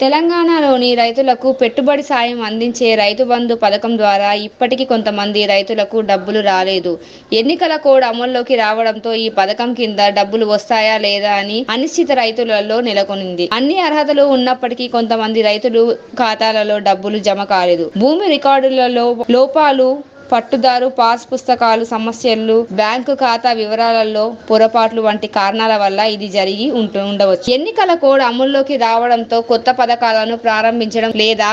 తెలంగాణలోని రైతులకు పెట్టుబడి సాయం అందించే రైతు బంధు పథకం ద్వారా ఇప్పటికీ కొంతమంది రైతులకు డబ్బులు రాలేదు. ఎన్నికల కోడ్ అమల్లోకి రావడంతో ఈ పథకం కింద డబ్బులు వస్తాయా లేదా అని అనిశ్చిత రైతులలో నెలకొనింది. అన్ని అర్హతలు ఉన్నప్పటికీ కొంతమంది రైతులు ఖాతాలలో డబ్బులు జమ కాలేదు. భూమి రికార్డులలో లోపాలు పట్టుదారు పాస్ పుస్తకాలు సమస్యలు బ్యాంకు ఖాతా వివరాలలో పొరపాట్లు వంటి కారణాల వల్ల ఇది జరిగి ఉంటు ఉండవచ్చు. ఎన్నికల కోడ్ అమల్లోకి రావడంతో కొత్త పథకాలను ప్రారంభించడం లేదా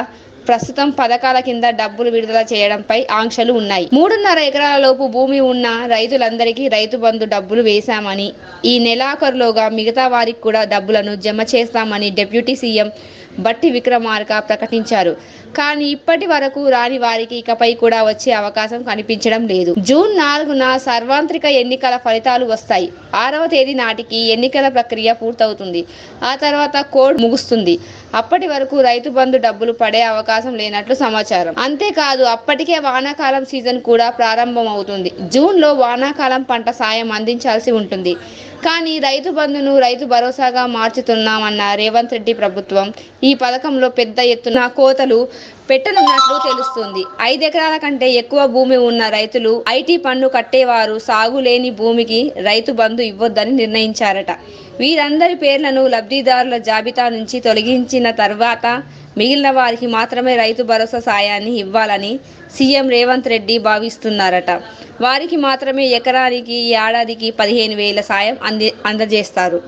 ప్రస్తుతం పథకాల కింద డబ్బులు విడుదల చేయడంపై ఆంక్షలు ఉన్నాయి. మూడున్నర ఎకరాల లోపు భూమి ఉన్న రైతులందరికీ రైతు బంధు డబ్బులు వేశామని ఈ నెలాఖరులోగా మిగతా వారికి కూడా డబ్బులను జమ చేస్తామని డిప్యూటీ సీఎం బట్టి విక్రమార్క ప్రకటించారు. కానీ ఇప్పటి వరకు రాని వారికి ఇకపై కూడా వచ్చే అవకాశం కనిపించడం లేదు. జూన్ నాలుగున సార్వత్రిక ఎన్నికల ఫలితాలు వస్తాయి. ఆరవ తేదీ నాటికి ఎన్నికల ప్రక్రియ పూర్తవుతుంది. ఆ తర్వాత కోడ్ ముగుస్తుంది. అప్పటి వరకు రైతు బంధు డబ్బులు పడే అవకాశం లేనట్లు సమాచారం. అంతేకాదు అప్పటికే వానాకాలం సీజన్ కూడా ప్రారంభమవుతుంది. జూన్లో వానాకాలం పంట సాయం అందించాల్సి ఉంటుంది. కానీ రైతు బంధును రైతు భరోసాగా మార్చుతున్నామన్న రేవంత్ రెడ్డి ప్రభుత్వం ఈ పథకంలో పెద్ద ఎత్తున కోతలు పెట్టనున్నట్లు తెలుస్తుంది. ఐదు ఎకరాల కంటే ఎక్కువ భూమి ఉన్న రైతులు ఐటీ పన్ను కట్టేవారు సాగులేని భూమికి రైతు బంధు ఇవ్వొద్దని నిర్ణయించారట. వీరందరి పేర్లను లబ్ధిదారుల జాబితా నుంచి తొలగించిన తర్వాత మిగిలిన వారికి మాత్రమే రైతు భరోసా సాయాన్ని ఇవ్వాలని సీఎం రేవంత్ రెడ్డి భావిస్తున్నారట. వారికి మాత్రమే ఎకరానికి ఏడాదికి పదిహేను వేల సాయం అంది అందజేస్తారు.